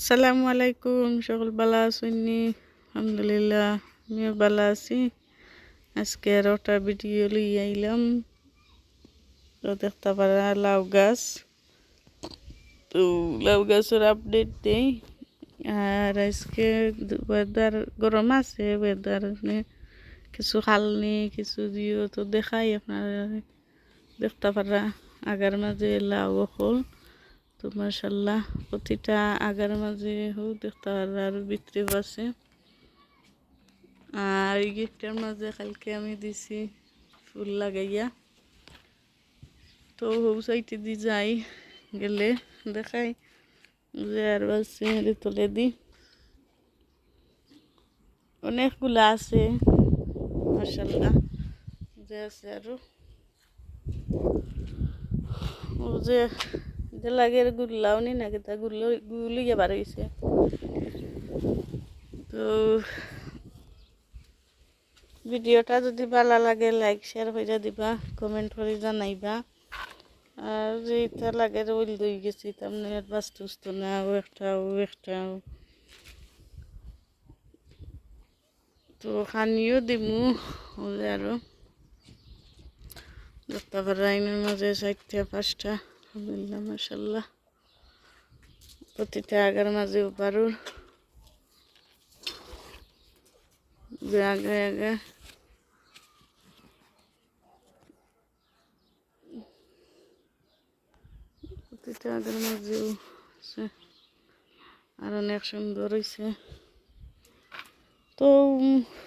আসসালামু আলাইকুম, সকল বালা আছেননি আলহামদুলিল্লাহ, আমিও বালা আছি। আজকে আর ওটা ভিডিও লই আইলাম। তো দেখতে পারা লাউ গাছ। তো লাউ গাছের আপডেট দেই। আর আজকে ওয়েদার গরম আছে ওয়েদার কিছু খালনি কিছু দিও তো দেখাই আপনারা। দেখতে পারা আগার মাঝে লাউ হল। তো মার্শাল্লাহ প্রতিটা আগার মাঝে হোক দেখতে পারা আর ভিতরে আর এই গিফটের মাঝে কালকে আমি দিছি ফুল লাগাইয়া। তো হৌ সাইটে দি যাই, গেলে দেখাই যে আর আছে তোলে দি। অনেকগুলা আছে মার্শাল্লাহ যে আছে আরও। ও যে যে লাগে গুল্লাও নি না তা গুল্লো, গুলিয়ে বার হয়েছে তো ভিডিওটা যদি ভালো লাগে লাইক শেয়ার করে দিবা কমেন্ট করে জানাইবা। আর যেটা লাগে ওইল দই গেছি, তেমনি আর বাস্তুস্ত না, ও একটা ও একটা তো খানিও দিমু ওলে আরও। দেখতে পারাইনের মাঝে চারটা, পাঁচটা। আলহামদুলিল্লাহ মাসাল্লাহ প্রতিটা আগার মাঝে পারুর আগে আগে প্রতিটা আগের মাঝেও আর অনেক সুন্দর হয়েছে তো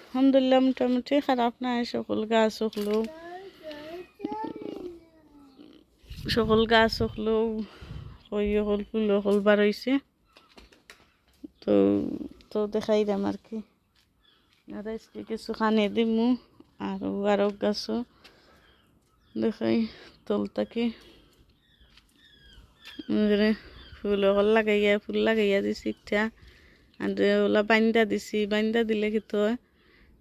আলহামদুলিল্লাহ, মোটামুটি খারাপ নাই, সকল গাছ হলেও সকল গাছ হলেও কই হল, ফুল হল বার হয়েছে তো তো দেখাই দাম আর কি। আর আজকে কিছু খানে দিমু, আর, আরও গাছও। দেখাই তলতাকে ফুল হল লাগাইয়া, ফুল লাগাইয়া দিছি ইটা আর ওলা বান্দা দিছি বান্দা দিলে কিন্তু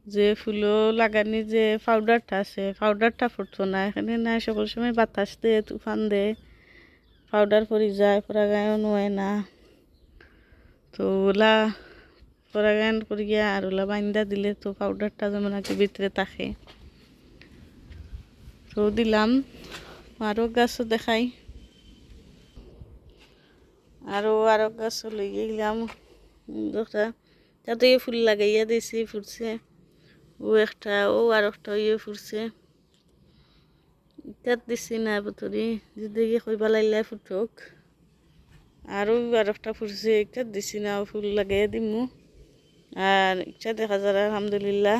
যে ফুলও লাগানি যে পাউডারটা আছে পাউডারটা ফুটতো না। এখানে না, সকল সময় বাতাস দে তুফান দে পাউডার পরি যায়, পরাগায়ন হয় না। তো ওলা পরাগায়ন করিয়া আর ওলা বাইন্দা দিলে তো পাউডারটা যেমন আগে ভিতরে থাকে। তো দিলাম। আরও গাছও দেখাই। আরও আরও গাছ লইয়ে গেলাম। তাতে ফুল লাগাইয়া দিয়েছি ফুটছে। ও একটা, ও আর একটা ইয়ে ফুটছে। ইটাত দিছি না বতরি যদি কইবা লাইলে ফুটক। আরও আর একটা ফুটছে ইটাত দিছি না, ফুল লাগাই দিমু। আর ইটা দেখা যায় আলহামদুলিল্লাহ।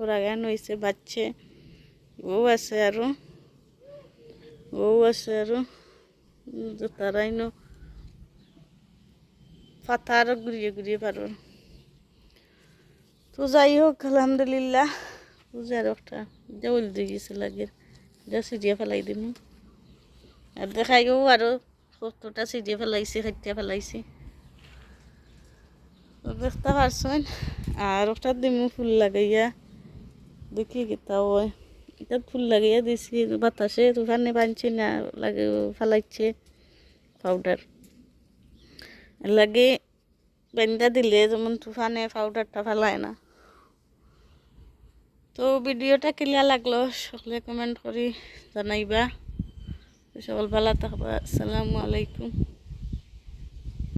ওরা গান হয়েছে বাচ্চে। ও আছে আরও। ও আছে আরও। তারাই পাতা আরও ঘুরিয়ে ঘুরিয়ে পারো। তো যাই হোক আলহামদুলিল্লাহ। পূজার একটা জল দিয়ে গেছে লাগে যা সিটিয়া ফেলাই দিম। আর দেখাইও আরও কতটা সিটিয়া ফেলাইছি খাইতে ফেলাইছি। দেখতে পারছেন, আর ওটা দিমু ফুল লাগাইয়া। দেখি কেতা হয়। এটা ফুল লাগাইয়া দিছি, বাতাসে তুফানে বানছি না, লাগে ফেলাইছে পাউডার লাগে বেন্দা দিলে যেমন তুফানে পাউডারটা ফেলায় না। তো ভিডিওটা ক্লিয়ার লাগল সকলে কমেন্ট করে জানাইবা। সকল ভালো থাকবা। আসসালামু আলাইকুম।